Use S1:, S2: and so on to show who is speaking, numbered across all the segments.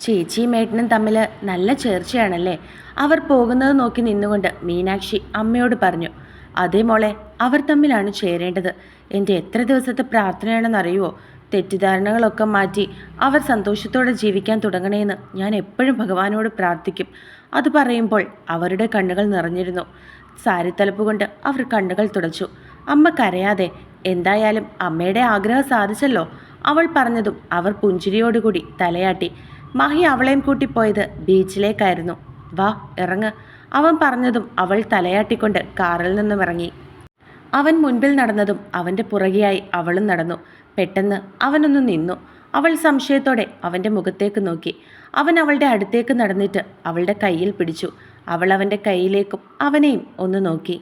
S1: ചേച്ചിയും ഏട്ടനും തമ്മിൽ നല്ല ചേർച്ചയാണല്ലേ? അവർ പോകുന്നത് നോക്കി നിന്നുകൊണ്ട് മീനാക്ഷി അമ്മയോട് പറഞ്ഞു അതേ മോളെ അവർ തമ്മിലാണ് ചേരേണ്ടത്. എന്റെ എത്ര ദിവസത്തെ പ്രാർത്ഥനയാണെന്നറിയുമോ തെറ്റിദ്ധാരണകളൊക്കെ മാറ്റി അവർ സന്തോഷത്തോടെ ജീവിക്കാൻ തുടങ്ങണേന്ന് ഞാൻ എപ്പോഴും ഭഗവാനോട് പ്രാർത്ഥിക്കും. അത് പറയുമ്പോൾ അവരുടെ കണ്ണുകൾ നിറഞ്ഞിരുന്നു. സാരിത്തലപ്പ് കൊണ്ട് അവർ കണ്ണുകൾ തുടച്ചു. അമ്മ കരയാതെ എന്തായാലും അമ്മയുടെ ആഗ്രഹം സാധിച്ചല്ലോ? അവൾ പറഞ്ഞതും അവർ പുഞ്ചിരിയോടുകൂടി തലയാട്ടി. മഹി അവളെയും കൂട്ടിപ്പോയത് ബീച്ചിലേക്കായിരുന്നു. വാ ഇറങ്ങ് അവൻ പറഞ്ഞതും അവൾ തലയാട്ടിക്കൊണ്ട് കാറിൽ നിന്നും ഇറങ്ങി. അവൻ മുൻപിൽ നടന്നതും അവന്റെ പുറകെയായി അവളും നടന്നു. പെട്ടെന്ന് അവനൊന്ന് നിന്നു. അവൾ സംശയത്തോടെ അവന്റെ മുഖത്തേക്ക് നോക്കി. അവൻ അവളുടെ അടുത്തേക്ക് നടന്നിട്ട് അവളുടെ കയ്യിൽ പിടിച്ചു. അവൾ അവന്റെ കയ്യിലേക്കും അവനെയും ഒന്ന് നോക്കി.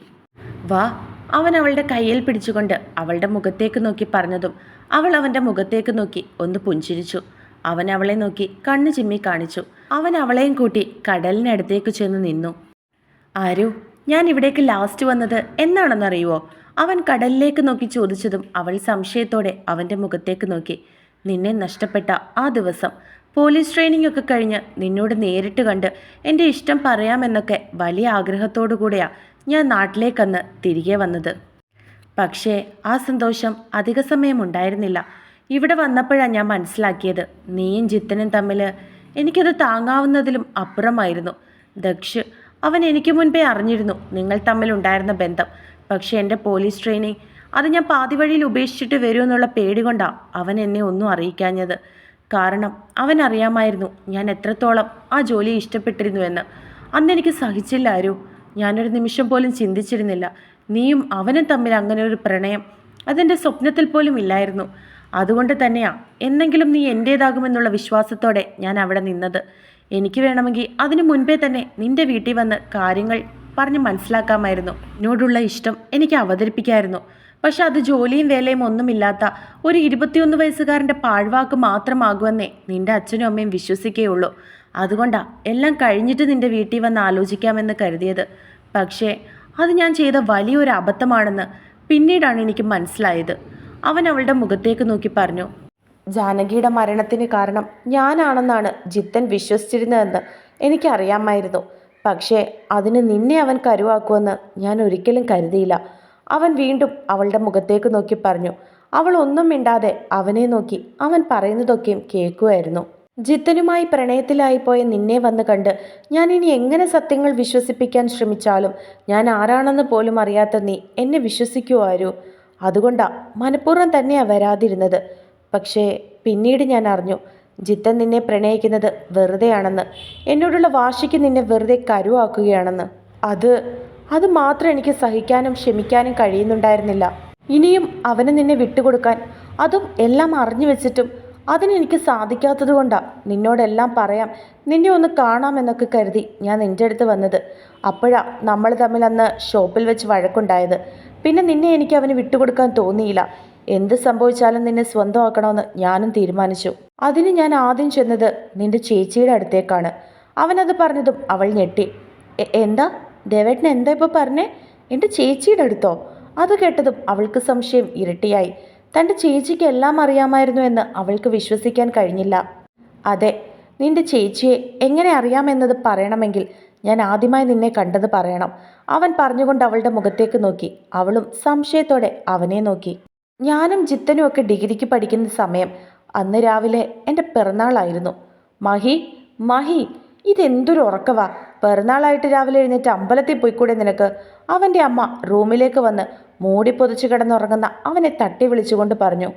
S1: വാ അവൻ അവളുടെ കയ്യിൽ പിടിച്ചുകൊണ്ട് അവളുടെ മുഖത്തേക്ക് നോക്കി പറഞ്ഞതും അവൾ അവന്റെ മുഖത്തേക്ക് നോക്കി ഒന്ന് പുഞ്ചിരിച്ചു. അവൻ അവളെ നോക്കി കണ്ണു ചിമ്മി കാണിച്ചു. അവൻ അവളെയും കൂട്ടി കടലിനടുത്തേക്ക് ചെന്ന് നിന്നു. ആരു ഞാൻ ഇവിടേക്ക് ലാസ്റ്റ് വന്നത് എന്നാണെന്നറിയുവോ അവൻ കടലിലേക്ക് നോക്കി ചോദിച്ചതും അവൾ സംശയത്തോടെ അവന്റെ മുഖത്തേക്ക് നോക്കി. നിന്നെ നഷ്ടപ്പെട്ട ആ ദിവസം പോലീസ് ട്രെയിനിങ് ഒക്കെ കഴിഞ്ഞ് നിന്നോട് നേരിട്ട് കണ്ട് എന്റെ ഇഷ്ടം പറയാമെന്നൊക്കെ വലിയ ആഗ്രഹത്തോടു കൂടെയാ ഞാൻ നാട്ടിലേക്കന്ന് തിരികെ വന്നത്. പക്ഷേ ആ സന്തോഷം അധിക സമയം ഉണ്ടായിരുന്നില്ല. ഇവിടെ വന്നപ്പോഴാണ് ഞാൻ മനസ്സിലാക്കിയത് നീയും ജിത്തനും തമ്മിൽ എനിക്കത് താങ്ങാവുന്നതിലും അപ്പുറമായിരുന്നു. ദക്ഷ് അവൻ എനിക്ക് മുൻപേ അറിഞ്ഞിരുന്നു നിങ്ങൾ തമ്മിലുണ്ടായിരുന്ന ബന്ധം. പക്ഷേ എന്റെ പോലീസ് ട്രെയിനിങ് അത് ഞാൻ പാതി വഴിയിൽ ഉപേക്ഷിച്ചിട്ട് വരുമെന്നുള്ള പേടി കൊണ്ടാണ് അവൻ എന്നെ ഒന്നും അറിയിക്കാഞ്ഞത്. കാരണം അവൻ അറിയാമായിരുന്നു ഞാൻ എത്രത്തോളം ആ ജോലി ഇഷ്ടപ്പെട്ടിരുന്നുവെന്ന്. അന്ന് എനിക്ക് സഹിച്ചില്ല ആരോ ഞാനൊരു നിമിഷം പോലും ചിന്തിച്ചിരുന്നില്ല. നീയും അവനും തമ്മിൽ അങ്ങനെ ഒരു പ്രണയം അതെന്റെ സ്വപ്നത്തിൽ പോലും ഇല്ലായിരുന്നു. അതുകൊണ്ട് തന്നെയാ എന്നെങ്കിലും നീ എന്റേതാകുമെന്നുള്ള വിശ്വാസത്തോടെ ഞാൻ അവിടെ നിന്നത്. എനിക്ക് വേണമെങ്കിൽ അതിനു മുൻപേ തന്നെ നിന്റെ വീട്ടിൽ വന്ന് കാര്യങ്ങൾ പറഞ്ഞ് മനസ്സിലാക്കാമായിരുന്നു. എന്നോടുള്ള ഇഷ്ടം എനിക്ക് അവതരിപ്പിക്കായിരുന്നു. പക്ഷെ അത് ജോലിയും വേലയും ഒന്നുമില്ലാത്ത ഒരു ഇരുപത്തിയൊന്ന് വയസ്സുകാരന്റെ പാഴ്വാക്ക് മാത്രമാകുമെന്നേ നിന്റെ അച്ഛനും അമ്മയും വിശ്വസിക്കുകയുള്ളൂ. അതുകൊണ്ടാ എല്ലാം കഴിഞ്ഞിട്ട് നിന്റെ വീട്ടിൽ വന്ന് ആലോചിക്കാമെന്ന് കരുതിയത്. പക്ഷേ അത് ഞാൻ ചെയ്ത വലിയൊരു അബദ്ധമാണെന്ന് പിന്നീടാണ് എനിക്ക് മനസ്സിലായത്. അവൻ അവളുടെ മുഖത്തേക്ക് നോക്കി പറഞ്ഞു ജാനകിയുടെ മരണത്തിന് കാരണം ഞാനാണെന്നാണ് ജിത്തൻ വിശ്വസിച്ചിരുന്നതെന്ന് എനിക്കറിയാമായിരുന്നു. പക്ഷേ അതിന് നിന്നെ അവൻ കരുവാക്കുമെന്ന് ഞാൻ ഒരിക്കലും കരുതിയില്ല. അവൻ വീണ്ടും അവളുടെ മുഖത്തേക്ക് നോക്കി പറഞ്ഞു അവൾ ഒന്നും മിണ്ടാതെ അവനെ നോക്കി അവൻ പറയുന്നതൊക്കെയും കേൾക്കുമായിരുന്നു. ജിത്തനുമായി പ്രണയത്തിലായിപ്പോയ നിന്നെ വന്ന് കണ്ട് ഞാൻ ഇനി എങ്ങനെ സത്യങ്ങൾ വിശ്വസിപ്പിക്കാൻ ശ്രമിച്ചാലും ഞാൻ ആരാണെന്ന് പോലും അറിയാത്ത നീ എന്നെ വിശ്വസിക്കുമാരോ അതുകൊണ്ടാ മനഃപൂർവം തന്നെയാ വരാതിരുന്നത്. പക്ഷേ പിന്നീട് ഞാൻ അറിഞ്ഞു ജിത്തൻ നിന്നെ പ്രണയിക്കുന്നത് വെറുതെയാണെന്ന്. എന്നോടുള്ള വാശിക്ക് നിന്നെ വെറുതെ കരുവാക്കുകയാണെന്ന്. അത് അത് മാത്രം എനിക്ക് സഹിക്കാനും ക്ഷമിക്കാനും കഴിയുന്നുണ്ടായിരുന്നില്ല. ഇനിയും അവന് നിന്നെ വിട്ടുകൊടുക്കാൻ അതും എല്ലാം അറിഞ്ഞു വെച്ചിട്ടും അതിനെനിക്ക് സാധിക്കാത്തത് കൊണ്ടാണ് നിന്നോടെല്ലാം പറയാം നിന്നെ ഒന്ന് കാണാമെന്നൊക്കെ കരുതി ഞാൻ നിന്റെ അടുത്ത് വന്നത്. അപ്പോഴാ നമ്മൾ തമ്മിൽ അന്ന് ഷോപ്പിൽ വെച്ച് വഴക്കുണ്ടായത്. പിന്നെ നിന്നെ എനിക്ക് അവന് വിട്ടുകൊടുക്കാൻ തോന്നിയില്ല. എന്ത് സംഭവിച്ചാലും നിന്നെ സ്വന്തമാക്കണമെന്ന് ഞാനും തീരുമാനിച്ചു. അതിന് ഞാൻ ആദ്യം ചെന്നത് നിന്റെ ചേച്ചിയുടെ അടുത്തേക്കാണ്. അവനത് പറഞ്ഞതും അവൾ ഞെട്ടി. "എ- എന്താ? ദേവേട്ടൻ എന്താ ഇപ്പോൾ പറഞ്ഞേ? എന്റെ ചേച്ചിയുടെ അടുത്തോ? അത് കേട്ടതും അവൾക്ക് സംശയം ഇരട്ടിയായി. തന്റെ ചേച്ചിക്ക് എല്ലാം അറിയാമായിരുന്നു എന്ന് അവൾക്ക് വിശ്വസിക്കാൻ കഴിഞ്ഞില്ല. അതെ നിന്റെ ചേച്ചിയെ എങ്ങനെ അറിയാമെന്നത് പറയണമെങ്കിൽ ഞാൻ ആദ്യമായി നിന്നെ കണ്ടത് പറയണം. അവൻ പറഞ്ഞുകൊണ്ട് അവളുടെ മുഖത്തേക്ക് നോക്കി. അവളും സംശയത്തോടെ അവനെ നോക്കി. ഞാനും ജിത്തനും ഒക്കെ ഡിഗ്രിക്ക് പഠിക്കുന്ന സമയം അന്ന് രാവിലെ എന്റെ പിറന്നാളായിരുന്നു. മഹി മഹി ഇതെന്തൊരു ഉറക്കവാ. പിറന്നാളായിട്ട് രാവിലെ എഴുന്നേറ്റ് അമ്പലത്തിൽ പോയിക്കൂടെ നിനക്ക്? അവന്റെ അമ്മ റൂമിലേക്ക് വന്ന് മൂടി പൊതിച്ച് കിടന്നുറങ്ങുന്ന അവനെ തട്ടി വിളിച്ചുകൊണ്ട് പറഞ്ഞു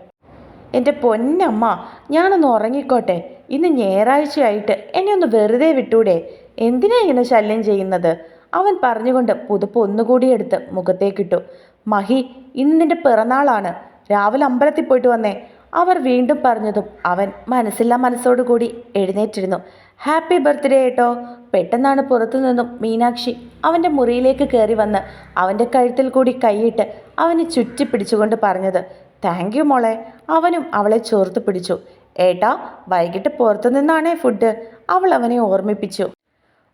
S1: എന്റെ പൊന്നമ്മ ഞാനൊന്ന് ഉറങ്ങിക്കോട്ടെ. ഇന്ന് ഞായറാഴ്ചയായിട്ട് എന്നെ ഒന്ന് വെറുതെ വിട്ടൂടെ? എന്തിനാ ഇങ്ങനെ ശല്യം ചെയ്യുന്നത്? അവൻ പറഞ്ഞുകൊണ്ട് പുതുപ്പ് ഒന്നുകൂടി എടുത്ത് മുഖത്തേക്കിട്ടു. മഹി ഇന്ന് നിന്റെ പിറന്നാളാണ്. രാവിലെ അമ്പലത്തിൽ പോയിട്ട് വന്നേ. അവർ വീണ്ടും പറഞ്ഞതും അവൻ മനസ്സില്ലാ മനസ്സോടുകൂടി എഴുന്നേറ്റിരുന്നു. Happy birthday ഏട്ടോ. പെട്ടെന്നാണ് പുറത്തു നിന്നും മീനാക്ഷി അവന്റെ മുറിയിലേക്ക് കയറി വന്ന് അവന്റെ കഴുത്തിൽ കൂടി കൈയിട്ട് അവനെ ചുറ്റി പിടിച്ചുകൊണ്ട് പറഞ്ഞത് താങ്ക് യു മോളെ. അവനും അവളെ ചോർത്ത് പിടിച്ചു. ഏട്ടാ വൈകിട്ട് പുറത്തു നിന്നാണേ ഫുഡ് അവൾ അവനെ ഓർമ്മിപ്പിച്ചു.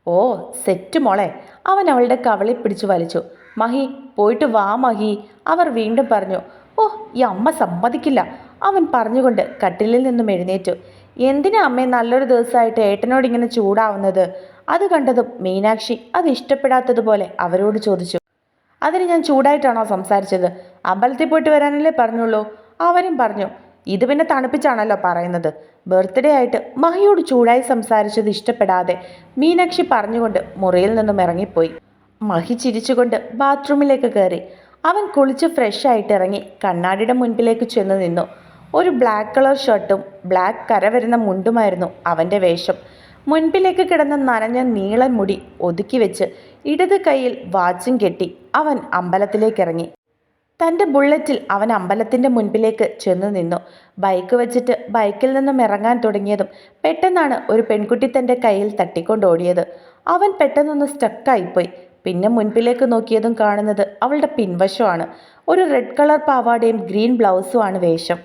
S1: ഓ സെറ്റ് മോളെ. അവൻ അവളുടെ കവളി പിടിച്ചു വലിച്ചു. മഹി പോയിട്ട് വാ മഹി അവർ വീണ്ടും പറഞ്ഞു. ഓ ഈ അമ്മ സമ്മതിക്കില്ല. അവൻ പറഞ്ഞുകൊണ്ട് കട്ടിലിൽ നിന്നും എഴുന്നേറ്റു. എന്തിനാ അമ്മേ നല്ലൊരു ദിവസമായിട്ട് ഏട്ടനോട് ഇങ്ങനെ ചൂടാവുന്നത്? അത് കണ്ടതും മീനാക്ഷി അത് ഇഷ്ടപ്പെടാത്തതുപോലെ അവരോട് ചോദിച്ചു. അതിന് ഞാൻ ചൂടായിട്ടാണോ സംസാരിച്ചത്? അമ്പലത്തിൽ പോയിട്ട് വരാനല്ലേ പറഞ്ഞുള്ളൂ. അവരും പറഞ്ഞു ഇത് പിന്നെ തണുപ്പിച്ചാണല്ലോ പറയുന്നത്. ബർത്ത്ഡേ ആയിട്ട് മഹിയോട് ചൂടായി സംസാരിച്ചത് ഇഷ്ടപ്പെടാതെ മീനാക്ഷി പറഞ്ഞുകൊണ്ട് മുറിയിൽ നിന്നും ഇറങ്ങിപ്പോയി. മഹി ചിരിച്ചുകൊണ്ട് ബാത്റൂമിലേക്ക് കയറി. അവൻ കുളിച്ച് ഫ്രഷ് ആയിട്ട് ഇറങ്ങി കണ്ണാടിയുടെ മുൻപിലേക്ക് ചെന്ന് നിന്നു. ഒരു ബ്ലാക്ക് കളർ ഷർട്ടും ബ്ലാക്ക് കര വരുന്ന മുണ്ടുമായിരുന്നു അവന്റെ വേഷം. മുൻപിലേക്ക് കിടന്ന നനഞ്ഞ നീളൻ മുടി ഒതുക്കി വെച്ച് ഇടത് കയ്യിൽ വാച്ചും കെട്ടി അവൻ അമ്പലത്തിലേക്ക് ഇറങ്ങി. തന്റെ ബുള്ളറ്റിൽ അവൻ അമ്പലത്തിന്റെ മുൻപിലേക്ക് ചെന്ന് നിന്നു. ബൈക്ക് വെച്ചിട്ട് ബൈക്കിൽ നിന്നും ഇറങ്ങാൻ തുടങ്ങിയതും പെട്ടെന്നാണ് ഒരു പെൺകുട്ടി തന്റെ കയ്യിൽ തട്ടിക്കൊണ്ടോടിയത് അവൻ പെട്ടെന്നൊന്ന് സ്റ്റക്കായിപ്പോയി. പിന്നെ മുൻപിലേക്ക് നോക്കിയതും കാണുന്നത് അവളുടെ പിൻവശമാണ്. ഒരു റെഡ് കളർ പാവാടയും ഗ്രീൻ ബ്ലൗസുമാണ് വേഷം.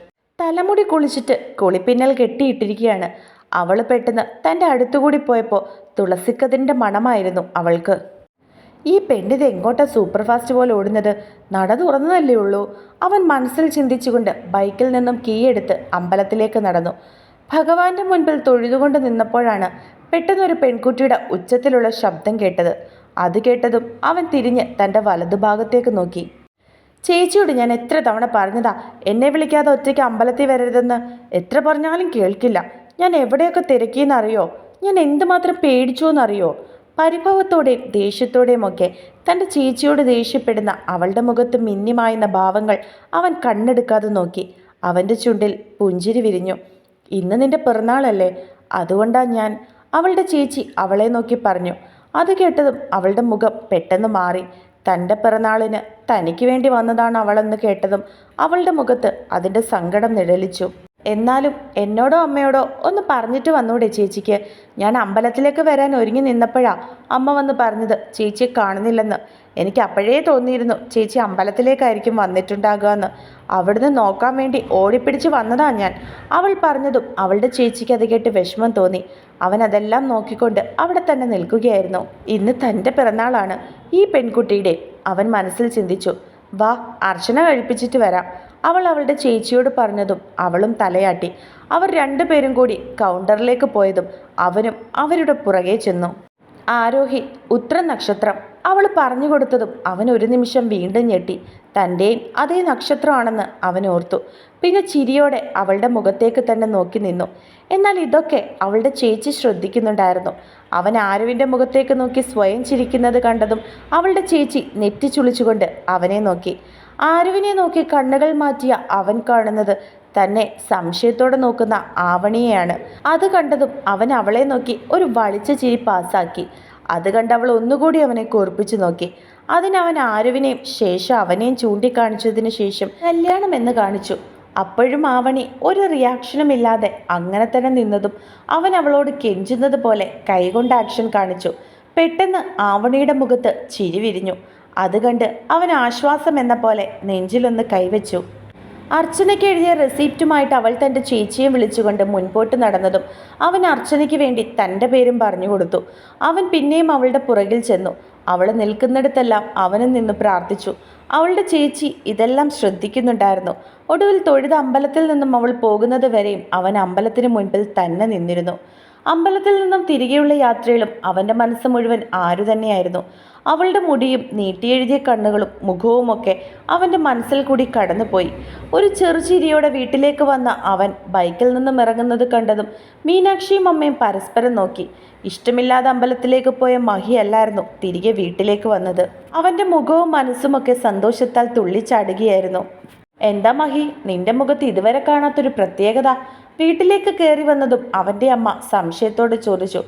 S1: തലമുടി കുളിച്ചിട്ട് കുളിപ്പിന്നൽ കെട്ടിയിട്ടിരിക്കുകയാണ്. അവൾ പെട്ടെന്ന് തന്റെ അടുത്തുകൂടി പോയപ്പോൾ തുളസിക്കതിന്റെ മണമായിരുന്നു അവൾക്ക്. ഈ പെണ്ണിത് എങ്ങോട്ടാ സൂപ്പർ ഫാസ്റ്റ് പോലെ ഓടുന്നത്? നട തുറന്നതല്ലേ ഉള്ളൂ. അവൻ മനസ്സിൽ ചിന്തിച്ചുകൊണ്ട് ബൈക്കിൽ നിന്നും കീയെടുത്ത് അമ്പലത്തിലേക്ക് നടന്നു. ഭഗവാന്റെ മുൻപിൽ തൊഴുതുകൊണ്ട് നിന്നപ്പോഴാണ് പെട്ടെന്നൊരു പെൺകുട്ടിയുടെ ഉച്ചത്തിലുള്ള ശബ്ദം കേട്ടത്. അത് കേട്ടതും അവൻ തിരിഞ്ഞ് തന്റെ വലതുഭാഗത്തേക്ക് നോക്കി. ചേച്ചിയോട് ഞാൻ എത്ര തവണ പറഞ്ഞതാ? എന്നെ വിളിക്കാതെ ഒറ്റയ്ക്ക് അമ്പലത്തിൽ വരരുതെന്ന്? എത്ര പറഞ്ഞാലും കേൾക്കില്ല. ഞാൻ എവിടെയൊക്കെ തിരക്കിയെന്നറിയോ? ഞാൻ എന്തുമാത്രം പേടിച്ചോ എന്നറിയോ പരിഭവത്തോടെയും ദേഷ്യത്തോടെയും ഒക്കെ തന്റെ ചേച്ചിയോട് ദേഷ്യപ്പെടുന്ന അവളുടെ മുഖത്ത് മിന്നിമായുന്ന ഭാവങ്ങൾ അവൻ കണ്ണെടുക്കാതെ നോക്കി. അവന്റെ ചുണ്ടിൽ പുഞ്ചിരി വിരിഞ്ഞു. ഇന്ന് നിന്റെ പിറന്നാളല്ലേ? അതുകൊണ്ടാ ഞാൻ. അവളുടെ ചേച്ചി അവളെ നോക്കി പറഞ്ഞു. അത് കേട്ടതും അവളുടെ മുഖം പെട്ടെന്ന് മാറി. തന്റെ പിറന്നാളിന് തനിക്ക് വേണ്ടി വന്നതാണ് അവളെന്ന് കേട്ടതും അവളുടെ മുഖത്ത് അതിന്റെ സങ്കടം നിഴലിച്ചു. എന്നാലും എന്നോടോ അമ്മയോടോ ഒന്ന് പറഞ്ഞിട്ട് വന്നൂടെ ചേച്ചിക്ക്. ഞാൻ അമ്പലത്തിലേക്ക് വരാൻ ഒരുങ്ങി നിന്നപ്പോഴാ അമ്മ വന്ന് പറഞ്ഞത് ചേച്ചിയെ കാണുന്നില്ലെന്ന്. എനിക്ക് അപ്പോഴേ തോന്നിയിരുന്നു ചേച്ചി അമ്പലത്തിലേക്കായിരിക്കും വന്നിട്ടുണ്ടാകുക എന്ന് അവിടുന്ന് നോക്കാൻ വേണ്ടി ഓടിപ്പിടിച്ച് വന്നതാ ഞാൻ. അവൾ പറഞ്ഞതും അവളുടെ ചേച്ചിക്ക് അത് കേട്ട് വിഷമം തോന്നി. അവൻ അതെല്ലാം നോക്കിക്കൊണ്ട് അവിടെ തന്നെ നിൽക്കുകയായിരുന്നു. ഇന്ന് തന്റെ പിറന്നാളാണ്. ഈ പെൺകുട്ടിയുടെ അവൻ മനസ്സിൽ ചിന്തിച്ചു. വാ അർച്ചന കഴിപ്പിച്ചിട്ട് വരാം. അവൾ അവളുടെ ചേച്ചിയോട് പറഞ്ഞതും അവളും തലയാട്ടി. അവർ രണ്ടുപേരും കൂടി കൗണ്ടറിലേക്ക് പോയതും അവനും അവരുടെ പുറകെ ചെന്നു. ആരോഹി ഉത്ര നക്ഷത്രം അവൾ പറഞ്ഞു കൊടുത്തതും അവൻ ഒരു നിമിഷം വീണ്ടും ഞെട്ടി. തന്റെയും അതേ നക്ഷത്രമാണെന്ന് അവൻ ഓർത്തു. പിന്നെ ചിരിയോടെ അവളുടെ മുഖത്തേക്ക് തന്നെ നോക്കി നിന്നു. എന്നാൽ ഇതൊക്കെ അവളുടെ ചേച്ചി ശ്രദ്ധിക്കുന്നുണ്ടായിരുന്നു. അവൻ ആരുവിന്റെ മുഖത്തേക്ക് നോക്കി സ്വയം ചിരിക്കുന്നത് കണ്ടതും അവളുടെ ചേച്ചി നെറ്റിച്ചുളിച്ചുകൊണ്ട് അവനെ നോക്കി. ആരുവിനെ നോക്കി കണ്ണുകൾ മാറ്റിയ അവൻ കാണുന്നത് തന്നെ സംശയത്തോടെ നോക്കുന്ന ആവണിയെയാണ്. അത് കണ്ടതും അവൻ അവളെ നോക്കി ഒരു വളിച്ച ചിരി പാസാക്കി അത് കണ്ട് അവൾ ഒന്നുകൂടി അവനെ കുറിപ്പിച്ചു നോക്കി. അതിനവൻ ആരുവിനെയും ശേഷം അവനെയും ചൂണ്ടിക്കാണിച്ചതിന് ശേഷം കല്യാണം എന്ന് കാണിച്ചു. അപ്പോഴും ആവണി ഒരു റിയാക്ഷനും ഇല്ലാതെ അങ്ങനെ തന്നെ നിന്നതും അവൻ അവളോട് കെഞ്ചുന്നത് പോലെ കൈകൊണ്ട് ആക്ഷൻ കാണിച്ചു. പെട്ടെന്ന് ആവണിയുടെ മുഖത്ത് ചിരി വിരിഞ്ഞു. അത് കണ്ട് അവൻ ആശ്വാസം എന്ന പോലെ നെഞ്ചിലൊന്ന് കൈവച്ചു. അർച്ചനയ്ക്ക് എഴുതിയ റെസിപ്റ്റുമായിട്ട് അവൾ തന്റെ ചേച്ചിയെ വിളിച്ചുകൊണ്ട് മുൻപോട്ട് നടന്നതും അവൻ അർച്ചനയ്ക്ക് വേണ്ടി തന്റെ പേരും പറഞ്ഞു കൊടുത്തു. അവൻ പിന്നെയും അവളുടെ പുറകിൽ ചെന്നു. അവൾ നിൽക്കുന്നിടത്തെല്ലാം അവനും നിന്ന് പ്രാർത്ഥിച്ചു. അവളുടെ ചേച്ചി ഇതെല്ലാം ശ്രദ്ധിക്കുന്നുണ്ടായിരുന്നു. ഒടുവിൽ തൊഴുത അമ്പലത്തിൽ നിന്നും അവൾ പോകുന്നത് വരെയും അവൻ അമ്പലത്തിന് മുൻപിൽ തന്നെ നിന്നിരുന്നു. അമ്പലത്തിൽ നിന്നും തിരികെയുള്ള യാത്രയിലും അവന്റെ മനസ്സ് മുഴുവൻ ആരു തന്നെയായിരുന്നു അവളുടെ മുടിയും നീട്ടിയെഴുതിയ കണ്ണുകളും മുഖവുമൊക്കെ അവന്റെ മനസ്സിൽ കൂടി കടന്നുപോയി. ഒരു ചെറുചിരിയോടെ വീട്ടിലേക്ക് വന്ന അവൻ ബൈക്കിൽ നിന്നും ഇറങ്ങുന്നത് കണ്ടതും മീനാക്ഷിയും അമ്മയും പരസ്പരം നോക്കി. ഇഷ്ടമില്ലാതെ അമ്പലത്തിലേക്ക് പോയ മഹിയല്ലായിരുന്നു തിരികെ വീട്ടിലേക്ക് വന്നത്. അവന്റെ മുഖവും മനസ്സുമൊക്കെ സന്തോഷത്താൽ തുള്ളിച്ചാടുകയായിരുന്നു. എന്താ മഹി നിന്റെ മുഖത്ത് ഇതുവരെ കാണാത്തൊരു പ്രത്യേകത? വീട്ടിലേക്ക് കയറി വന്നതും അവന്റെ അമ്മ സംശയത്തോടെ ചോദിച്ചു.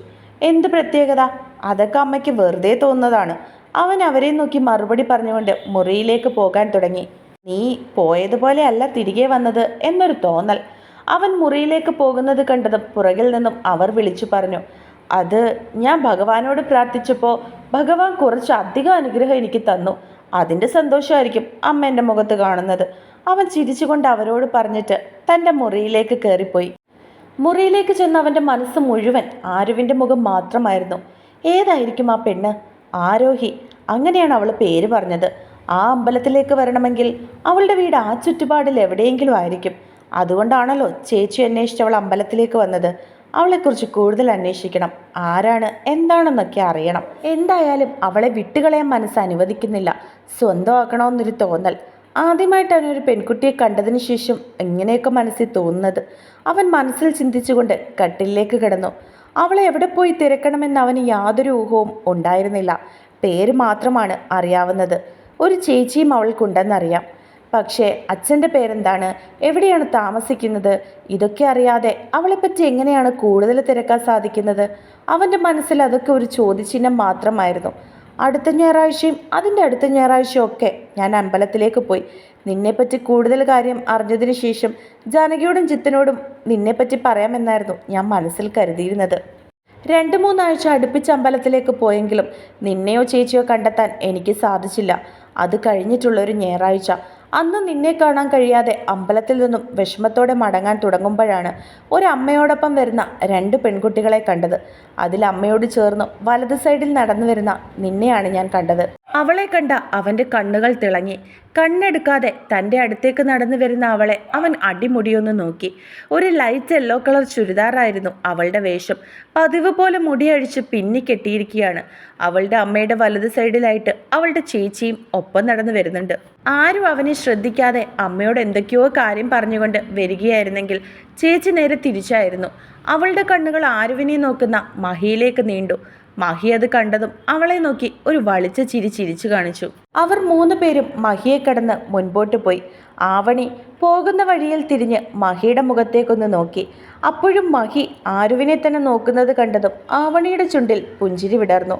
S1: എന്ത് പ്രത്യേകത? അതൊക്കെ അമ്മയ്ക്ക് വെറുതെ തോന്നുന്നതാണ്. അവൻ അവരെ നോക്കി മറുപടി പറഞ്ഞുകൊണ്ട് മുറിയിലേക്ക് പോകാൻ തുടങ്ങി. നീ പോയതുപോലെ അല്ല തിരികെ വന്നത് എന്നൊരു തോന്നൽ. അവൻ മുറിയിലേക്ക് പോകുന്നത് കണ്ടതും പുറകിൽ നിന്നും അവർ വിളിച്ചു പറഞ്ഞു. അത് ഞാൻ ഭഗവാനോട് പ്രാർത്ഥിച്ചപ്പോൾ ഭഗവാൻ കുറച്ച് അധികം അനുഗ്രഹം എനിക്ക് തന്നു. അതിന്റെ സന്തോഷമായിരിക്കും അമ്മ എന്റെ മുഖത്ത് കാണുന്നത്. അവൻ ചിരിച്ചുകൊണ്ട് അവരോട് പറഞ്ഞിട്ട് തന്റെ മുറിയിലേക്ക് കയറിപ്പോയി. മുറിയിലേക്ക് ചെന്ന് അവന്റെ മനസ്സ് മുഴുവൻ ആരുവിന്റെ മുഖം മാത്രമായിരുന്നു. ഏതായിരിക്കും ആ പെണ്ണ്? ആരോഹി. അങ്ങനെയാണ് അവൾ പേര് പറഞ്ഞത്. ആ അമ്പലത്തിലേക്ക് വരണമെങ്കിൽ അവളുടെ വീട് ആ ചുറ്റുപാടിൽ എവിടെയെങ്കിലും ആയിരിക്കും. അതുകൊണ്ടാണല്ലോ ചേച്ചി അന്വേഷിച്ച് അവൾ അമ്പലത്തിലേക്ക് വന്നത്. അവളെക്കുറിച്ച് കൂടുതൽ അന്വേഷിക്കണം. ആരാണ്? എന്താണെന്നൊക്കെ അറിയണം. എന്തായാലും അവളെ വിട്ടുകളയാൻ മനസ്സ് അനുവദിക്കുന്നില്ല. സ്വന്തമാക്കണമെന്നൊരു തോന്നൽ. ആദ്യമായിട്ട് ഒരു പെൺകുട്ടിയെ കണ്ടതിന് ശേഷം എങ്ങനെയൊക്കെ മനസ്സിൽ തോന്നുന്നത്? അവൻ മനസ്സിൽ ചിന്തിച്ചുകൊണ്ട് കട്ടിലേക്ക് കിടന്നു. അവളെ എവിടെ പോയി തിരക്കണമെന്ന് അവന് യാതൊരു ഊഹവും ഉണ്ടായിരുന്നില്ല. പേര് മാത്രമാണ് അറിയാവുന്നത്. ഒരു ചേച്ചിയും അവൾക്കുണ്ടെന്നറിയാം. പക്ഷേ അച്ഛന്റെ പേരെന്താണ്? എവിടെയാണ് താമസിക്കുന്നത്? ഇതൊക്കെ അറിയാതെ അവളെപ്പറ്റി എങ്ങനെയാണ് കൂടുതൽ തിരക്കാൻ സാധിക്കുന്നത്? അവന്റെ മനസ്സിൽ അതൊക്കെ ഒരു ചോദ്യചിഹ്നം മാത്രമായിരുന്നു. അടുത്ത ഞായറാഴ്ചയും അതിന്റെ അടുത്ത ഞായറാഴ്ചയും ഒക്കെ ഞാൻ അമ്പലത്തിലേക്ക് പോയി. നിന്നെപ്പറ്റി കൂടുതൽ കാര്യം അറിഞ്ഞതിന് ശേഷം ജാനകിയോടും ചിത്തനോടും നിന്നെപ്പറ്റി പറയാമെന്നായിരുന്നു ഞാൻ മനസ്സിൽ കരുതിയിരുന്നത്. രണ്ട് മൂന്നാഴ്ച അടുപ്പിച്ച് അമ്പലത്തിലേക്ക് പോയെങ്കിലും നിന്നെയോ ചേച്ചിയോ കണ്ടെത്താൻ എനിക്ക് സാധിച്ചില്ല. അത് കഴിഞ്ഞിട്ടുള്ളൊരു ഞായറാഴ്ച. അന്ന് നിന്നെ കാണാൻ കഴിയാതെ അമ്പലത്തിൽ നിന്നും വിഷമത്തോടെ മടങ്ങാൻ തുടങ്ങുമ്പോഴാണ് ഒരമ്മയോടൊപ്പം വരുന്ന രണ്ട് പെൺകുട്ടികളെ കണ്ടത്. അതിൽ അമ്മയോട് ചേർന്ന് വലത് സൈഡിൽ നടന്നു വരുന്ന നിന്നെയാണ് ഞാൻ കണ്ടത്. അവളെ കണ്ട അവന്റെ കണ്ണുകൾ തിളങ്ങി. കണ്ണെടുക്കാതെ തന്റെ അടുത്തേക്ക് നടന്നു വരുന്ന അവളെ അവൻ അടിമുടിയൊന്ന് നോക്കി. ഒരു ലൈറ്റ് യെല്ലോ കളർ ചുരിദാറായിരുന്നു അവളുടെ വേഷം. പതിവ് പോലെ മുടിയഴിച്ച് പിന്നി കെട്ടിയിരിക്കുകയാണ്. അവളുടെ അമ്മയുടെ വലത് സൈഡിലായിട്ട് അവളുടെ ചേച്ചിയും ഒപ്പം നടന്നു വരുന്നുണ്ട്. ആരും അവനെ ശ്രദ്ധിക്കാതെ അമ്മയോട് എന്തൊക്കെയോ കാര്യം പറഞ്ഞുകൊണ്ട് വരികയായിരുന്നെങ്കിൽ ചേച്ചി നേരെ തിരിച്ചായിരുന്നു. അവളുടെ കണ്ണുകൾ ആരുവിനെ നോക്കുന്ന മഹിയിലേക്ക് നീണ്ടു. മഹി അത് കണ്ടതും അവളെ നോക്കി ഒരു വളിച്ച ചിരി ചിരിച്ചു കാണിച്ചു. അവർ മൂന്ന് പേരും മഹിയെ കടന്ന് മുൻപോട്ട് പോയി. ആവണി പോകുന്ന വഴിയിൽ തിരിഞ്ഞ് മഹിയുടെ മുഖത്തേക്കൊന്ന് നോക്കി. അപ്പോഴും മഹി ആരുവിനെ തന്നെ നോക്കുന്നത് കണ്ടതും ആവണിയുടെ ചുണ്ടിൽ പുഞ്ചിരി വിടർന്നു.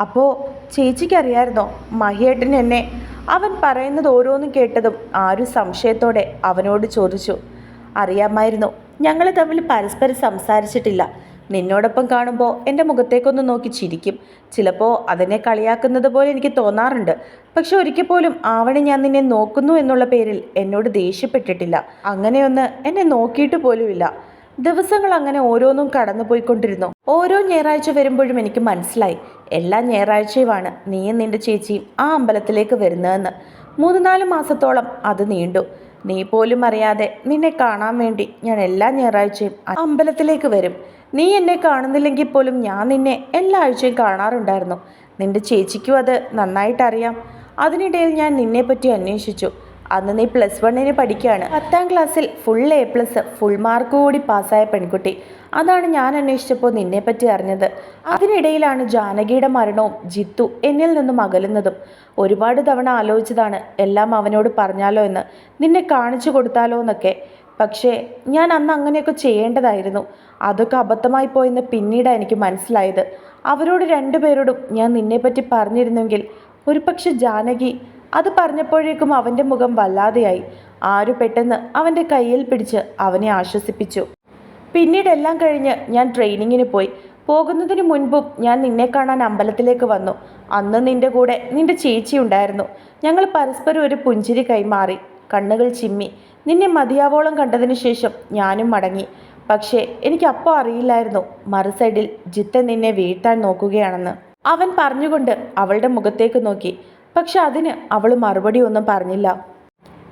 S1: അപ്പോൾ ചേച്ചിക്കറിയായിരുന്നോ മഹിയേട്ടൻ എന്നെ? അവൻ പറയുന്നത് ഓരോന്നും കേട്ടതും ആരും സംശയത്തോടെ അവനോട് ചോദിച്ചു. അറിയാമായിരുന്നു. ഞങ്ങൾ തമ്മിൽ പരസ്പരം സംസാരിച്ചിട്ടില്ല. നിന്നോടൊപ്പം കാണുമ്പോൾ എന്റെ മുഖത്തേക്കൊന്ന് നോക്കി ചിരിക്കും. ചിലപ്പോൾ അതിനെ കളിയാക്കുന്നത് പോലെ എനിക്ക് തോന്നാറുണ്ട്. പക്ഷെ ഒരിക്കൽ പോലും ആവണി ഞാൻ നിന്നെ നോക്കുന്നു എന്നുള്ള പേരിൽ എന്നോട് ദേഷ്യപ്പെട്ടിട്ടില്ല. അങ്ങനെയൊന്ന് എന്നെ നോക്കിയിട്ട് പോലുമില്ല. ദിവസങ്ങൾ അങ്ങനെ ഓരോന്നും കടന്നു പോയിക്കൊണ്ടിരുന്നു ഓരോ ഞായറാഴ്ച വരുമ്പോഴും എനിക്ക് മനസ്സിലായി. എല്ലാ ഞായറാഴ്ചയുമാണ് നീയും നിന്റെ ചേച്ചിയും ആ അമ്പലത്തിലേക്ക് വരുന്നതെന്ന്. മൂന്ന് നാല് മാസത്തോളം അത് നീണ്ടു. നീ പോലും അറിയാതെ നിന്നെ കാണാൻ വേണ്ടി ഞാൻ എല്ലാ ഞായറാഴ്ചയും അമ്പലത്തിലേക്ക് വരും. നീ എന്നെ കാണുന്നില്ലെങ്കിൽ പോലും ഞാൻ നിന്നെ എല്ലാ ആഴ്ചയും കാണാറുണ്ടായിരുന്നു. നിന്റെ ചേച്ചിക്കും അത് നന്നായിട്ടറിയാം. അതിനിടയിൽ ഞാൻ നിന്നെപ്പറ്റി അന്വേഷിച്ചു. അന്ന് നീ പ്ലസ് വണ്ണിന് പഠിക്കുകയാണ്. പത്താം ക്ലാസ്സിൽ full A plus full mark കൂടി പാസ്സായ പെൺകുട്ടി. അതാണ് ഞാൻ അന്വേഷിച്ചപ്പോൾ നിന്നെപ്പറ്റി അറിഞ്ഞത്. അതിനിടയിലാണ് ജാനകിയുടെ മരണവും ജിത്തു എന്നിൽ നിന്നും അകലുന്നതും. ഒരുപാട് തവണ ആലോചിച്ചതാണ് എല്ലാം അവനോട് പറഞ്ഞാലോ എന്ന്. നിന്നെ കാണിച്ചു കൊടുത്താലോ എന്നൊക്കെ. പക്ഷേ ഞാൻ അന്ന് അങ്ങനെയൊക്കെ ചെയ്യേണ്ടതായിരുന്നു. അതൊക്കെ അബദ്ധമായി പോയെന്ന് പിന്നീടാണ് എനിക്ക് മനസ്സിലായത്. അവരോട് രണ്ടുപേരോടും ഞാൻ നിന്നെപ്പറ്റി പറഞ്ഞിരുന്നെങ്കിൽ ഒരുപക്ഷെ ജാനകി അത് പറഞ്ഞപ്പോഴേക്കും അവന്റെ മുഖം വല്ലാതെയായി. ആരു പെട്ടെന്ന് അവന്റെ കയ്യിൽ പിടിച്ച് അവനെ ആശ്വസിപ്പിച്ചു. പിന്നീട് എല്ലാം കഴിഞ്ഞ് ഞാൻ ട്രെയിനിങ്ങിന് പോയി. പോകുന്നതിന് മുൻപും ഞാൻ നിന്നെ കാണാൻ അമ്പലത്തിലേക്ക് വന്നു. അന്ന് നിന്റെ കൂടെ നിന്റെ ചേച്ചി ഉണ്ടായിരുന്നു. ഞങ്ങൾ പരസ്പരം ഒരു പുഞ്ചിരി കൈമാറി. കണ്ണുകൾ ചിമ്മി. നിന്നെ മതിയാവോളം കണ്ടതിന് ശേഷം ഞാനും മടങ്ങി. പക്ഷേ എനിക്ക് അപ്പോൾ അറിയില്ലായിരുന്നു. മറു സൈഡിൽ ജിത്തൻ നിന്നെ വീഴ്ത്താൻ നോക്കുകയാണെന്ന്. അവൻ പറഞ്ഞുകൊണ്ട് അവളുടെ മുഖത്തേക്ക് നോക്കി. പക്ഷെ അതിന് അവൾ മറുപടി ഒന്നും പറഞ്ഞില്ല.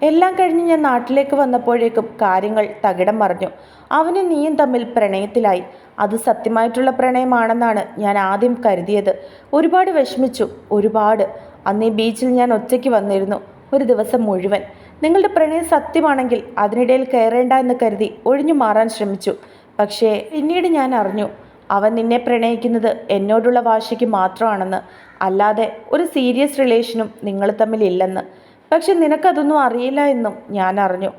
S1: എല്ലാം കഴിഞ്ഞ് ഞാൻ നാട്ടിലേക്ക് വന്നപ്പോഴേക്കും കാര്യങ്ങൾ തകിടം മറിഞ്ഞു. അവനും നീയും തമ്മിൽ പ്രണയത്തിലായി. അത് സത്യമായിട്ടുള്ള പ്രണയമാണെന്നാണ് ഞാൻ ആദ്യം കരുതിയത്. ഒരുപാട് വിഷമിച്ചു ഒരുപാട്. അന്ന് ബീച്ചിൽ ഞാൻ ഒറ്റയ്ക്ക് വന്നിരുന്നു ഒരു ദിവസം മുഴുവൻ. നിങ്ങളുടെ പ്രണയം സത്യമാണെങ്കിൽ അതിനിടയിൽ കയറേണ്ട എന്ന് കരുതി ഒഴിഞ്ഞു മാറാൻ ശ്രമിച്ചു. പക്ഷേ പിന്നീട് ഞാൻ അറിഞ്ഞു അവൻ നിന്നെ പ്രണയിക്കുന്നത് എന്നോടുള്ള വാശിക്ക് മാത്രമാണെന്ന്. അല്ലാതെ ഒരു സീരിയസ് റിലേഷനും നിങ്ങൾ തമ്മിൽ ഇല്ലെന്ന്. പക്ഷെ നിനക്കതൊന്നും അറിയില്ല എന്നും ഞാൻ അറിഞ്ഞു.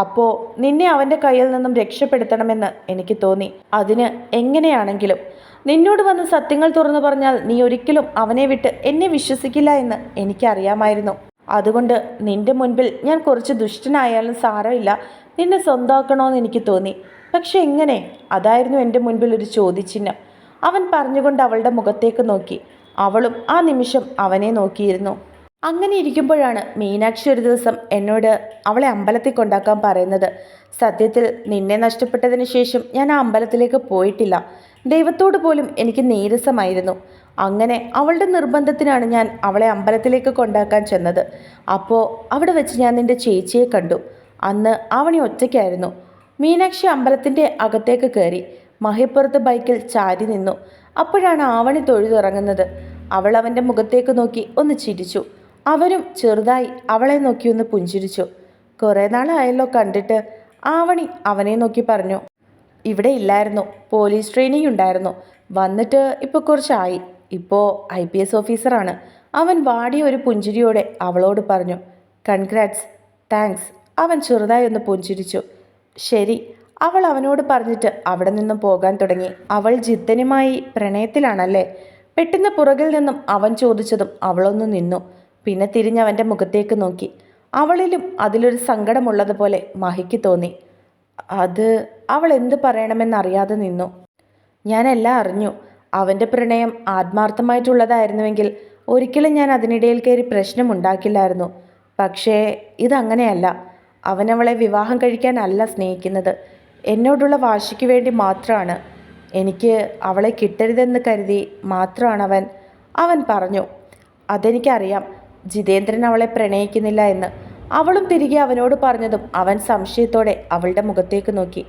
S1: അപ്പോൾ നിന്നെ അവന്റെ കയ്യിൽ നിന്നും രക്ഷപ്പെടുത്തണമെന്ന് എനിക്ക് തോന്നി. അതിന് എങ്ങനെയാണെങ്കിലും. നിന്നോട് വന്ന് സത്യങ്ങൾ തുറന്നു പറഞ്ഞാൽ നീ ഒരിക്കലും അവനെ വിട്ട് എന്നെ വിശ്വസിക്കില്ല എന്ന് എനിക്കറിയാമായിരുന്നു. അതുകൊണ്ട് നിന്റെ മുൻപിൽ ഞാൻ കുറച്ച് ദുഷ്ടനായാലും സാരമില്ല. നിന്നെ സ്വന്തമാക്കണമെന്ന് എനിക്ക് തോന്നി. പക്ഷെ എങ്ങനെ? അതായിരുന്നു എന്റെ മുൻപിൽ ഒരു ചോദ്യചിഹ്നം. അവൻ പറഞ്ഞുകൊണ്ട് അവളുടെ മുഖത്തേക്ക് നോക്കി. അവളും ആ നിമിഷം അവനെ നോക്കിയിരുന്നു. അങ്ങനെ ഇരിക്കുമ്പോഴാണ് മീനാക്ഷി ഒരു ദിവസം എന്നോട് അവളെ അമ്പലത്തിൽ കൊണ്ടാക്കാൻ പറയുന്നത്. സത്യത്തിൽ നിന്നെ നഷ്ടപ്പെട്ടതിന് ശേഷം ഞാൻ ആ അമ്പലത്തിലേക്ക് പോയിട്ടില്ല. ദൈവത്തോട് പോലും എനിക്ക് നീരസമായിരുന്നു. അങ്ങനെ അവളുടെ നിർബന്ധത്തിനാണ് ഞാൻ അവളെ അമ്പലത്തിലേക്ക് കൊണ്ടാക്കാൻ ചെന്നത്. അപ്പോൾ അവിടെ വെച്ച് ഞാൻ നിന്റെ ചേച്ചിയെ കണ്ടു. അന്ന് അവണി ഒറ്റയ്ക്കായിരുന്നു. മീനാക്ഷി അമ്പലത്തിന്റെ അകത്തേക്ക് കയറി മഹിപ്പുറത്ത് ബൈക്കിൽ ചാരി നിന്നു. അപ്പോഴാണ് ആവണി തൊഴുതിറങ്ങുന്നത് അവൾ അവന്റെ മുഖത്തേക്ക് നോക്കി ഒന്ന് ചിരിച്ചു. അവരും ചെറുതായി അവളെ നോക്കി ഒന്ന് പുഞ്ചിരിച്ചു. കുറേ നാളായല്ലോ കണ്ടിട്ട് ആവണി അവനെ നോക്കി പറഞ്ഞു. ഇവിടെ ഇല്ലായിരുന്നു. പോലീസ് ട്രെയിനിങ് ഉണ്ടായിരുന്നു. വന്നിട്ട് ഇപ്പോൾ കുറച്ചായി. ഇപ്പോൾ ഐ പി എസ് ഓഫീസറാണ്. അവൻ വാടിയ ഒരു പുഞ്ചിരിയോടെ അവളോട് പറഞ്ഞു കൺഗ്രാറ്റ്സ്. താങ്ക്സ്. അവൻ ചെറുതായി ഒന്ന് പുഞ്ചിരിച്ചു. ശരി. അവൾ അവനോട് പറഞ്ഞിട്ട് അവിടെ നിന്നും പോകാൻ തുടങ്ങി. അവൾ ജിദ്ദനുമായി പ്രണയത്തിലാണല്ലേ? പെട്ടെന്ന് പുറകിൽ നിന്നും അവൻ ചോദിച്ചതും അവളൊന്ന് നിന്നു. പിന്നെ തിരിഞ്ഞവന്റെ മുഖത്തേക്ക് നോക്കി. അവളിലും അതിലൊരു സങ്കടമുള്ളതുപോലെ മഹിക്ക് തോന്നി. അത് അവൾ എന്ത് പറയണമെന്നറിയാതെ നിന്നു. ഞാനെല്ലാം അറിഞ്ഞു. അവന്റെ പ്രണയം ആത്മാർത്ഥമായിട്ടുള്ളതായിരുന്നുവെങ്കിൽ ഒരിക്കലും ഞാൻ അതിനിടയിൽ കയറി പ്രശ്നമുണ്ടാക്കില്ലായിരുന്നു പക്ഷേ ഇതങ്ങനെയല്ല. അവനവളെ വിവാഹം കഴിക്കാനല്ല സ്നേഹിക്കുന്നത്. എന്നോടുള്ള വാശിക്ക് വേണ്ടി മാത്രമാണ്. എനിക്ക് അവളെ കിട്ടരുതെന്ന് കരുതി മാത്രമാണ് അവൻ അവൻ പറഞ്ഞു അതെനിക്കറിയാം. ജിതേന്ദ്രൻ അവളെ പ്രണയിക്കുന്നില്ല എന്ന്. അവളും തിരികെ അവനോട് പറഞ്ഞതും അവൻ സംശയത്തോടെ അവളുടെ മുഖത്തേക്ക് നോക്കി.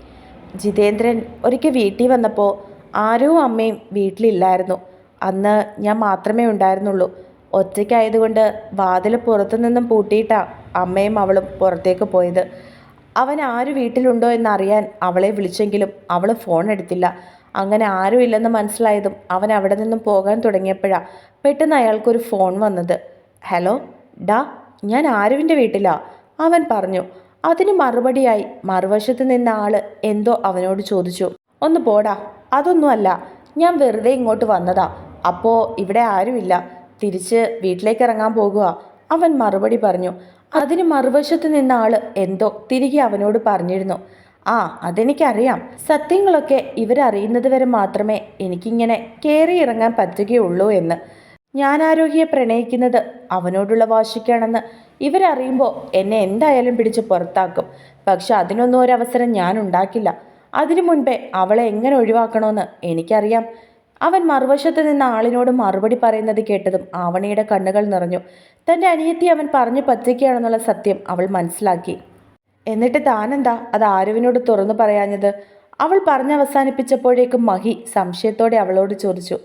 S1: ജിതേന്ദ്രൻ ഒരിക്കൽ വീട്ടിൽ വന്നപ്പോൾ ആരോ അമ്മയും വീട്ടിലില്ലായിരുന്നു. അന്ന് ഞാൻ മാത്രമേ ഉണ്ടായിരുന്നുള്ളൂ. ഒറ്റയ്ക്കായതുകൊണ്ട് വാതിൽ പുറത്തു നിന്നും പൂട്ടിയിട്ടാ അമ്മയും അവളും പുറത്തേക്ക് പോയത്. അവൻ ആര് വീട്ടിലുണ്ടോ എന്നറിയാൻ അവളെ വിളിച്ചെങ്കിലും അവൾ ഫോൺ എടുത്തില്ല. അങ്ങനെ ആരും ഇല്ലെന്ന് മനസ്സിലായതും അവൻ അവിടെ നിന്നും പോകാൻ തുടങ്ങിയപ്പോഴാണ് പെട്ടെന്ന് അയാൾക്കൊരു ഫോൺ വന്നത്. ഹലോ ഡാ ഞാൻ ആരുവിന്റെ വീട്ടിലാ? അവൻ പറഞ്ഞു. അതിന് മറുപടിയായി മറുവശത്ത് നിന്ന ആൾ എന്തോ അവനോട് ചോദിച്ചു. ഒന്ന് പോടാ അതൊന്നുമല്ല ഞാൻ വെറുതെ ഇങ്ങോട്ട് വന്നതാ. അപ്പോൾ ഇവിടെ ആരുമില്ല. തിരിച്ച് വീട്ടിലേക്ക് ഇറങ്ങാൻ പോകുക അവൻ മറുപടി പറഞ്ഞു. അതിന് മറുവശത്ത് നിന്ന ആൾ എന്തോ തിരികെ അവനോട് പറഞ്ഞിരുന്നു. ആ അതെനിക്കറിയാം. സത്യങ്ങളൊക്കെ ഇവരറിയുന്നത് വരെ മാത്രമേ എനിക്കിങ്ങനെ കയറി ഇറങ്ങാൻ പറ്റുകയുള്ളൂ എന്ന്. ഞാൻ ആരോഗ്യയെ പ്രണയിക്കുന്നത് അവനോടുള്ള വാശിക്കാണെന്ന് ഇവരറിയുമ്പോൾ എന്നെ എന്തായാലും പിടിച്ച് പുറത്താക്കും. പക്ഷെ അതിനൊന്നും ഒരവസരം ഞാൻ ഉണ്ടാക്കില്ല അതിനു മുൻപേ അവളെ എങ്ങനെ ഒഴിവാക്കണമെന്ന് എനിക്കറിയാം. അവൻ മറുവശത്ത് നിന്ന ആളിനോട് മറുപടി പറയുന്നത് കേട്ടതും ആവണിയുടെ കണ്ണുകൾ നിറഞ്ഞു. തന്റെ അനിയത്തി അവൻ പറഞ്ഞു പറ്റിക്കുകയാണെന്നുള്ള സത്യം അവൾ മനസ്സിലാക്കി. എന്നിട്ട് താനെന്താ അത് ആരുവിനോട് തുറന്നു പറയാഞ്ഞത്? അവൾ പറഞ്ഞവസാനിപ്പിച്ചപ്പോഴേക്കും മഹി സംശയത്തോടെ അവളോട് ചോദിച്ചു.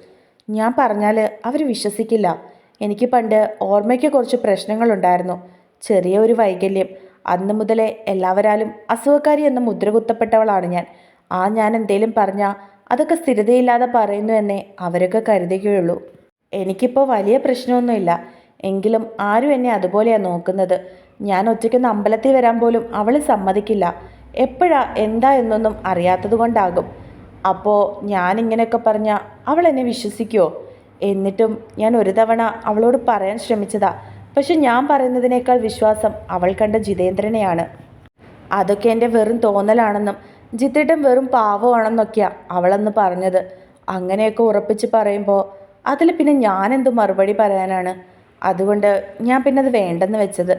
S1: ഞാൻ പറഞ്ഞാൽ അവർ വിശ്വസിക്കില്ല. എനിക്ക് പണ്ട് ഓർമ്മയ്ക്ക് കുറച്ച് പ്രശ്നങ്ങളുണ്ടായിരുന്നു. ചെറിയ ഒരു വൈകല്യം. അന്ന് മുതലേ എല്ലാവരാലും അസുഖക്കാരി എന്ന മുദ്രകുത്തപ്പെട്ടവളാണ് ഞാൻ. ആ ഞാൻ എന്തേലും പറഞ്ഞാൽ അതൊക്കെ സ്ഥിരതയില്ലാതെ പറയുന്നു എന്നെ അവരൊക്കെ കരുതുകയുള്ളൂ. എനിക്കിപ്പോൾ വലിയ പ്രശ്നമൊന്നുമില്ല. എങ്കിലും ആരും എന്നെ അതുപോലെയാണ് നോക്കുന്നത്. ഞാൻ ഒറ്റയ്ക്കൊന്ന് അമ്പലത്തിൽ വരാൻ പോലും അവൾ സമ്മതിക്കില്ല. എപ്പോഴാ എന്താ എന്നൊന്നും അറിയാത്തത് കൊണ്ടാകും. അപ്പോൾ ഞാനിങ്ങനെയൊക്കെ പറഞ്ഞാൽ അവൾ എന്നെ വിശ്വസിക്കുമോ എന്നിട്ടും ഞാൻ ഒരു തവണ അവളോട് പറയാൻ ശ്രമിച്ചതാ. പക്ഷെ ഞാൻ പറയുന്നതിനേക്കാൾ വിശ്വാസം അവൾ കണ്ട ജിതേന്ദ്രനെയാണ്. അതൊക്കെ എന്റെ വെറും തോന്നലാണെന്നും ജിത്തേട്ടൻ വെറും പാവമാണെന്നൊക്കെയാ അവളെന്ന് പറഞ്ഞത്. അങ്ങനെയൊക്കെ ഉറപ്പിച്ച് പറയുമ്പോൾ അതിൽ പിന്നെ ഞാനെന്ത് മറുപടി പറയാനാണ്? അതുകൊണ്ട് ഞാൻ പിന്നെ അത് വേണ്ടെന്ന് വെച്ചത്.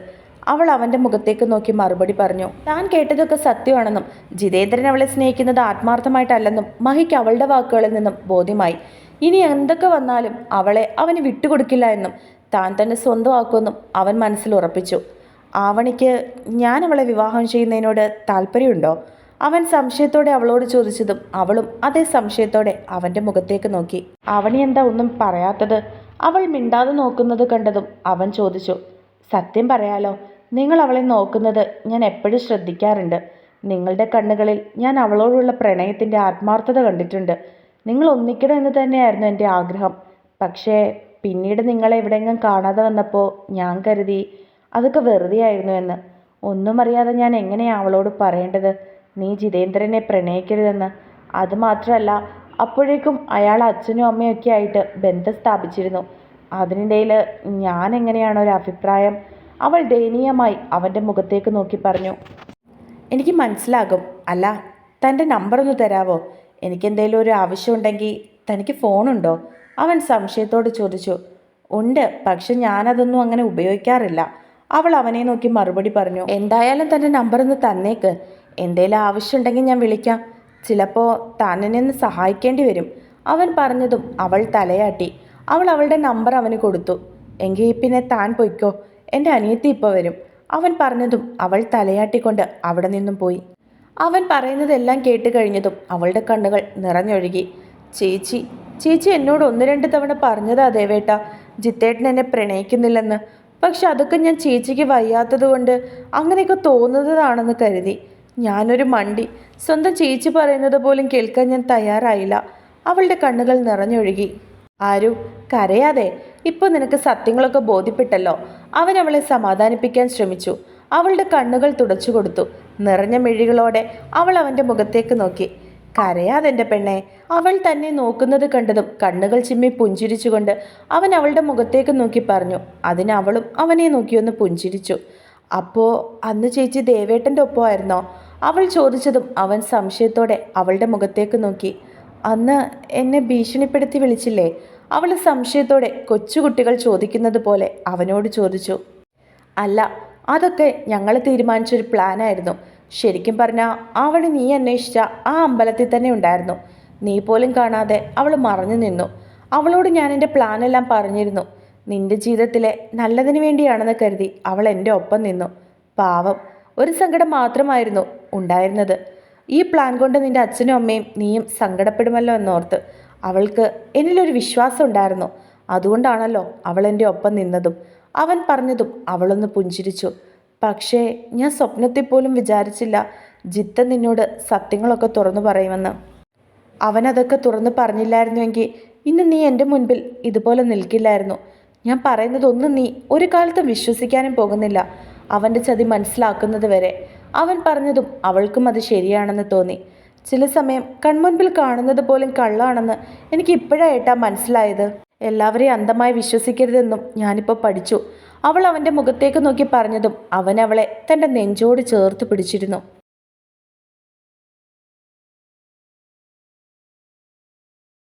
S1: അവൾ അവന്റെ മുഖത്തേക്ക് നോക്കി മറുപടി പറഞ്ഞു. താൻ കേട്ടതൊക്കെ സത്യമാണെന്നും ജിതേന്ദ്രൻ അവളെ സ്നേഹിക്കുന്നത് ആത്മാർത്ഥമായിട്ടല്ലെന്നും മഹിക്ക് അവളുടെ വാക്കുകളിൽ നിന്നും ബോധ്യമായി. ഇനി എന്തൊക്കെ വന്നാലും അവളെ അവന് വിട്ടുകൊടുക്കില്ല എന്നും താൻ തന്നെ സ്വന്തമാക്കുമെന്നും അവൻ മനസ്സിൽ ഉറപ്പിച്ചു. ആവണിക്ക് ഞാൻ അവളെ വിവാഹം ചെയ്യുന്നതിനോട് താല്പര്യമുണ്ടോ? അവൻ സംശയത്തോടെ അവളോട് ചോദിച്ചതും അവളും അതേ സംശയത്തോടെ അവന്റെ മുഖത്തേക്ക് നോക്കി. അവണി എന്താ ഒന്നും പറയാത്തത്? അവൾ മിണ്ടാതെ നോക്കുന്നത് കണ്ടതും അവൻ ചോദിച്ചു. സത്യം പറയാലോ നിങ്ങൾ അവളെ നോക്കുന്നത് ഞാൻ എപ്പോഴും ശ്രദ്ധിക്കാറുണ്ട്. നിങ്ങളുടെ കണ്ണുകളിൽ ഞാൻ അവളോടുള്ള പ്രണയത്തിന്റെ ആത്മാർത്ഥത കണ്ടിട്ടുണ്ട്. നിങ്ങൾ ഒന്നിക്കണം എന്ന് തന്നെയായിരുന്നു എന്റെ ആഗ്രഹം. പക്ഷേ പിന്നീട് നിങ്ങളെ എവിടെയെങ്കിലും കാണാതെ വന്നപ്പോൾ ഞാൻ കരുതി അതൊക്കെ വെറുതെ ആയിരുന്നു എന്ന്. ഒന്നും അറിയാതെ ഞാൻ എങ്ങനെയാണ് അവളോട് പറയേണ്ടത്? നീ ജിതേന്ദ്രനെ പ്രണയിക്കരുതെന്ന്. അതുമാത്രമല്ല അപ്പോഴേക്കും അയാൾ അച്ഛനും അമ്മയും ഒക്കെ ആയിട്ട് ബന്ധം സ്ഥാപിച്ചിരുന്നു. അതിനിടയിൽ ഞാൻ എങ്ങനെയാണ് ഒരു അഭിപ്രായം അവൾ ദയനീയമായി അവന്റെ മുഖത്തേക്ക് നോക്കി പറഞ്ഞു. എനിക്ക് മനസ്സിലാകും. അല്ല തന്റെ നമ്പർ ഒന്ന് തരാവോ? എനിക്കെന്തേലും ഒരു ആവശ്യമുണ്ടെങ്കിൽ തനിക്ക് ഫോണുണ്ടോ അവൻ സംശയത്തോട് ചോദിച്ചു. ഉണ്ട് പക്ഷെ ഞാനതൊന്നും അങ്ങനെ ഉപയോഗിക്കാറില്ല. അവൾ അവനെ നോക്കി മറുപടി പറഞ്ഞു. എന്തായാലും തന്റെ നമ്പർ ഒന്ന് തന്നേക്ക്. എന്തേലും ആവശ്യമുണ്ടെങ്കിൽ ഞാൻ വിളിക്കാം. ചിലപ്പോൾ താനനെന്ന് സഹായിക്കേണ്ടി വരും. അവൻ പറഞ്ഞതും അവൾ തലയാട്ടി. അവൾ അവളുടെ നമ്പർ അവന് കൊടുത്തു. എങ്കിൽ പിന്നെ താൻ പൊയ്ക്കോ. എന്റെ അനിയത്തി ഇപ്പോൾ വരും. അവൻ പറഞ്ഞതും അവൾ തലയാട്ടിക്കൊണ്ട് അവിടെ നിന്നും പോയി. അവൻ പറയുന്നതെല്ലാം കേട്ട് കഴിഞ്ഞതും അവളുടെ കണ്ണുകൾ നിറഞ്ഞൊഴുകി. ചേച്ചി ചേച്ചി എന്നോട് ഒന്ന് രണ്ട് തവണ പറഞ്ഞതാ ദേവേട്ട. ജിത്തേട്ടൻ എന്നെ പ്രണയിക്കുന്നില്ലെന്ന്. പക്ഷെ അതൊക്കെ ഞാൻ ചേച്ചിക്ക് വയ്യാത്തത് കൊണ്ട് അങ്ങനെയൊക്കെ തോന്നുന്നതാണെന്ന് കരുതി. ഞാനൊരു മണ്ടി. സ്വന്തം ചേച്ചി പറയുന്നത് പോലും കേൾക്കാൻ ഞാൻ തയ്യാറായില്ല. അവളുടെ കണ്ണുകൾ നിറഞ്ഞൊഴുകി. ആരു കരയാതെ. ഇപ്പോൾ നിനക്ക് സത്യങ്ങളൊക്കെ ബോധ്യപ്പെട്ടല്ലോ. അവൻ അവളെ സമാധാനിപ്പിക്കാൻ ശ്രമിച്ചു. അവളുടെ കണ്ണുകൾ തുടച്ചു കൊടുത്തു. നിറഞ്ഞ മിഴികളോടെ അവൾ അവന്റെ മുഖത്തേക്ക് നോക്കി. കരയാതെന്റെ പെണ്ണെ. അവൾ തന്നെ നോക്കുന്നത് കണ്ടതും കണ്ണുകൾ ചിമ്മി പുഞ്ചിരിച്ചുകൊണ്ട് അവൻ അവളുടെ മുഖത്തേക്ക് നോക്കി പറഞ്ഞു. അതിന് അവളും അവനെ നോക്കിയൊന്ന് പുഞ്ചിരിച്ചു. അപ്പോൾ അന്ന് ചേച്ചി ദേവേട്ടന്റെ ഒപ്പമായിരുന്നോ? അവൾ ചോദിച്ചതും അവൻ സംശയത്തോടെ അവളുടെ മുഖത്തേക്ക് നോക്കി. അന്ന് എന്നെ ഭീഷണിപ്പെടുത്തി വിളിച്ചില്ലേ? അവൾ സംശയത്തോടെ കൊച്ചുകുട്ടികൾ ചോദിക്കുന്നത് പോലെ അവനോട് ചോദിച്ചു. അല്ല അതൊക്കെ ഞങ്ങൾ തീരുമാനിച്ചൊരു പ്ലാനായിരുന്നു. ശരിക്കും പറഞ്ഞാൽ അവൾ നീ അന്വേഷിച്ച ആ അമ്പലത്തിൽ തന്നെ ഉണ്ടായിരുന്നു. നീ പോലും കാണാതെ അവൾ മറഞ്ഞു നിന്നു. അവളോട് ഞാൻ എന്റെ പ്ലാനെല്ലാം പറഞ്ഞിരുന്നു. നിന്റെ ജീവിതത്തിലെ നല്ലതിന് വേണ്ടിയാണെന്ന് കരുതി അവൾ എന്റെ ഒപ്പം നിന്നു. പാവം ഒരു സങ്കടം മാത്രമായിരുന്നു ഉണ്ടായിരുന്നത്. ഈ പ്ലാൻ കൊണ്ട് നിന്റെ അച്ഛനും അമ്മയും നീയും സങ്കടപ്പെടുമല്ലോ എന്നോർത്ത് അവൾക്ക് എന്നിലൊരു വിശ്വാസം ഉണ്ടായിരുന്നു. അതുകൊണ്ടാണല്ലോ അവൾ എന്റെ ഒപ്പം നിന്നതും. അവൻ പറഞ്ഞതും അവളൊന്ന് പുഞ്ചിരിച്ചു. പക്ഷേ ഞാൻ സ്വപ്നത്തിൽ പോലും വിചാരിച്ചില്ല ജിത്ത നിന്നോട് സത്യങ്ങളൊക്കെ തുറന്നു പറയുമെന്ന്. അവനതൊക്കെ തുറന്നു പറഞ്ഞില്ലായിരുന്നുവെങ്കിൽ ഇന്ന് നീ എന്റെ മുൻപിൽ ഇതുപോലെ നിൽക്കില്ലായിരുന്നു. ഞാൻ പറയുന്നതൊന്നും നീ ഒരു കാലത്തും വിശ്വസിക്കാനും പോകുന്നില്ല. അവന്റെ ചതി മനസ്സിലാക്കുന്നത് വരെ. അവൻ പറഞ്ഞതും അവൾക്കും അത് ശരിയാണെന്ന് തോന്നി. ചില സമയം കൺമുൻപിൽ കാണുന്നത് പോലും കള്ളാണെന്ന് എനിക്ക് ഇപ്പോഴായിട്ടാ മനസ്സിലായത്. എല്ലാവരെയും അന്ധമായി വിശ്വസിക്കരുതെന്നും ഞാനിപ്പോൾ പഠിച്ചു. അവൾ അവന്റെ മുഖത്തേക്ക് നോക്കി പറഞ്ഞതും അവൻ അവളെ തന്റെ നെഞ്ചോട് ചേർത്ത് പിടിച്ചിരുന്നു.